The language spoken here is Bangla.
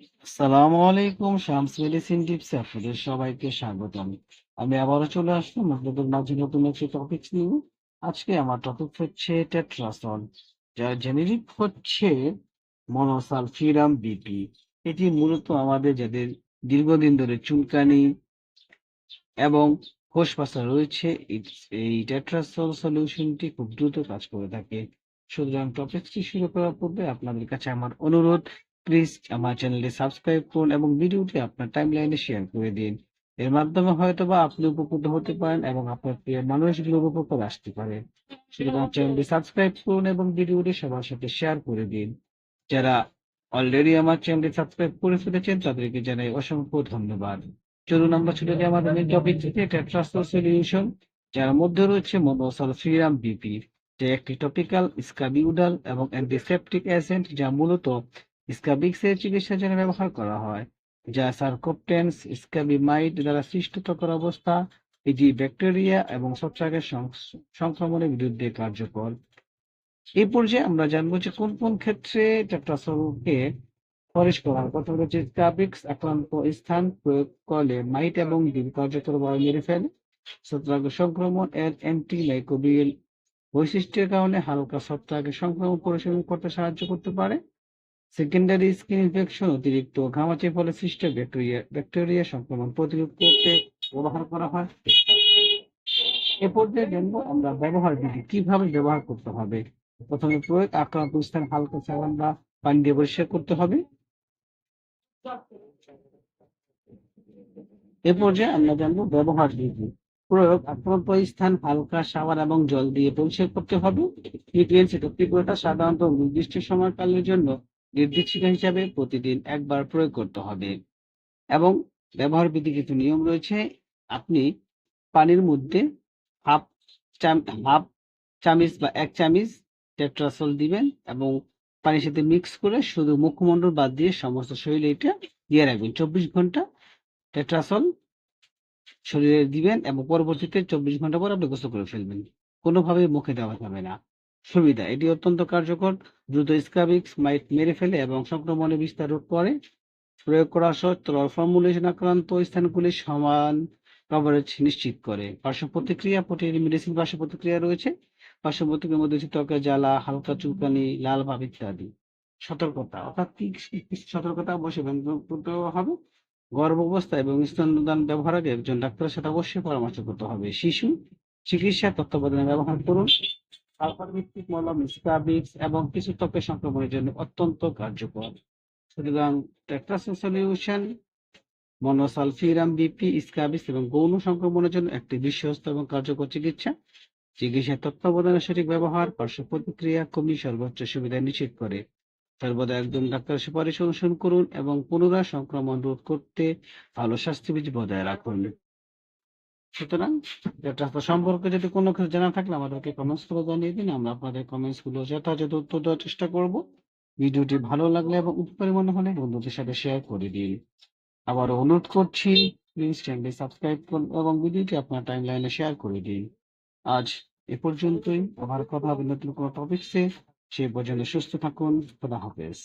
আসসালামু আলাইকুম, শামস মেডিসিন টিপসে আপনাদের সবাইকে স্বাগতম। আমি আবারও চলে আসলাম আপনাদের মাঝে নতুন একটি টপিক নিয়ে। আজকে আমার টপিক হচ্ছে জেনেরিক হচ্ছে মনোসালফিরাম বিপি এটি মূলত আমাদের যাদের দীর্ঘদিন ধরে চুলকানি এবং কোষপাসা রয়েছে, এই- এই টেট্রাসল সলিউশনটি খুব দ্রুত কাজ করে থাকে। সুতরাং টপিকটি শুরু করার পূর্বে আপনাদের কাছে আমার অনুরোধ প্লিজ আমার চ্যানেলটি সাবস্ক্রাইব করুন এবং ভিডিওটি আপনার টাইমলাইনে শেয়ার করে দিন। এর মাধ্যমে হয়তো বা আপনি উপকৃত হতে পারেন এবং আপনার প্রিয় মানুষগুলোর উপকার আসতে পারে। সুতরাং চ্যানেলটি সাবস্ক্রাইব করুন এবং ভিডিওটি সবার সাথে শেয়ার করে দিন। যারা অলরেডি আমার চ্যানেলটি সাবস্ক্রাইব করে ফেলেছেন, তাদেরকে জানাই অসংখ্য ধন্যবাদ। চলুন আমরা চলে যাই আমাদের মেন টপিক থেকে টেট্রাসল সলিউশন যার মধ্যে রয়েছে মনোসালফিরাম বিপি যে একটি টপিক্যাল স্কাবিউডাল এবং অ্যান্টিসেপটিক এজেন্ট যা মূলত স্কাবিক্সের চিকিৎসার জন্য ব্যবহার করা হয়, যা সার্কোপটেন্স স্কাবিমাইড দ্বারা সৃষ্ট ত্বকের অবস্থা, এটি ব্যাকটেরিয়া এবং ছত্রাকের সংক্রমণের বিরুদ্ধে কার্যকর। এই পর্যায়ে আমরা জানব যে কোন কোন ক্ষেত্রে টেট্রাসলকে খরিজ করা হয়। প্রথমত হচ্ছে স্কাবিক্স আক্রান্ত স্থান প্রয়োগ করলে মাইট এবং ডিম কার্যকরভাবে মেরে ফেলে। ছত্রাক সংক্রমণ এর অ্যান্টি মাইক্রোবিয়াল বৈশিষ্ট্যের কারণে হালকা ছত্রাকের সংক্রমণ পরিচালনা করতে সাহায্য করতে পারে। সেকেন্ডারি স্কিন ইনফেকশন অতিরিক্ত ঘামাচির ফলে সৃষ্ট ব্যাকটেরিয়া ব্যাকটেরিয়া সংক্রমণ প্রতিরোধ করতে ব্যবহার করা হয়। এ পর্যায়ে জানব আমরা ব্যবহার বিধি কীভাবে ব্যবহার করতে হবে। প্রথমে প্রয়োগ, আক্রান্ত স্থান, হালকা সাবান বা পানি দিয়ে পরিষ্কার করতে হবে। এ পর্যায়ে আমরা জানব ব্যবহার বিধি। প্রয়োগ, আক্রান্ত স্থান, হালকা সাবান এবং জল দিয়ে পরিষ্কার করতে হবে। সাধারণত নির্দিষ্ট সময়কালের জন্য নির্দেশিকা হিসাবে প্রতিদিন একবার প্রয়োগ করতে হবে। এবং ব্যবহার বিধি কিছু নিয়ম রয়েছে। আপনি পানির মধ্যে হাফ হাফ চামিচ বা এক চামিচ টেট্রাসল দিবেন এবং পানির সাথে মিক্স করে শুধু মুখমণ্ডল বাদ দিয়ে সমস্ত শরীরে এটা দিয়ে রাখবেন। চব্বিশ ঘণ্টা টেট্রাসল শরীরে দিবেন এবং পরবর্তীতে চব্বিশ ঘণ্টা পর আপনি গোসল করে ফেলবেন। কোনোভাবে মুখে দেওয়া যাবে না। সুবিধা। এটি অত্যন্ত কার্যকর। দ্রুত স্কাবিক্স মাইট মেরে ফেলে এবং সংক্রমণের বিস্তার রোধ করে। প্রয়োগ করা সত্ত্বেও ফর্মুলেশন আক্রান্ত স্থানগুলি সমান কভারেজ নিশ্চিত করে। পার্শ্ব প্রতিক্রিয়া প্রোটিন মেডিসিন পার্শ্ব প্রতিক্রিয়া রয়েছে। পার্শ্ব প্রতিক্রিয়ার মধ্যে ত্বকের জ্বালা, হালকা চুলকানি, লাল ভাব ইত্যাদি। সতর্কতা, অর্থাৎ কি সতর্কতা অবশ্যই হবে। গর্ভ অবস্থা এবং স্তন্যদান ব্যবহার আগে একজন ডাক্তারের সাথে অবশ্যই পরামর্শ করতে হবে। শিশু চিকিৎসা তত্ত্বাবধানে ব্যবহার করুন। সালফার ভিত্তিক মলম স্কাবিক্স এবং কিছু ত্বকের সংক্রমণের জন্য অত্যন্ত কার্যকর। সুতরাং Tetrasol solution, monosulfiram BP scabies এবং গৌণ সংক্রমণের জন্য একটি বিশ্বস্ত এবং কার্যকর চিকিৎসা। চিকিৎসা তত্ত্বাবধানের সঠিক ব্যবহার পার্শ্ব প্রতিক্রিয়া কমিয়ে সর্বোচ্চ সুবিধা নিশ্চিত করে। সর্বদা একজন ডাক্তারের সুপারিশ অনুসরণ করুন এবং পুনরায় সংক্রমণ রোধ করতে ভালো স্বাস্থ্যবিধি বজায় রাখুন। সুতরাং টেট্রাসল সম্পর্কে যদি কোনো কিছু জানা থাকলে আমাদেরকে কমেন্টস করে জানিয়ে দিন, আমরা আপনাদের কমেন্টসগুলো যথাযথ উত্তর দেওয়ার চেষ্টা করব। ভিডিওটি ভালো লাগলে এবং উপকারী মনে হলে বন্ধুদের সাথে শেয়ার করে দিন। আবার অনুরোধ করছি প্লিজ চ্যানেলটি সাবস্ক্রাইব করুন এবং ভিডিওটি আপনার টাইম লাইনে শেয়ার করে দিন। আজ এ পর্যন্তই। আবার কথা হবে নতুন কোনো টপিকসে সে পর্যন্ত সুস্থ থাকুন। খোদা হাফেজ।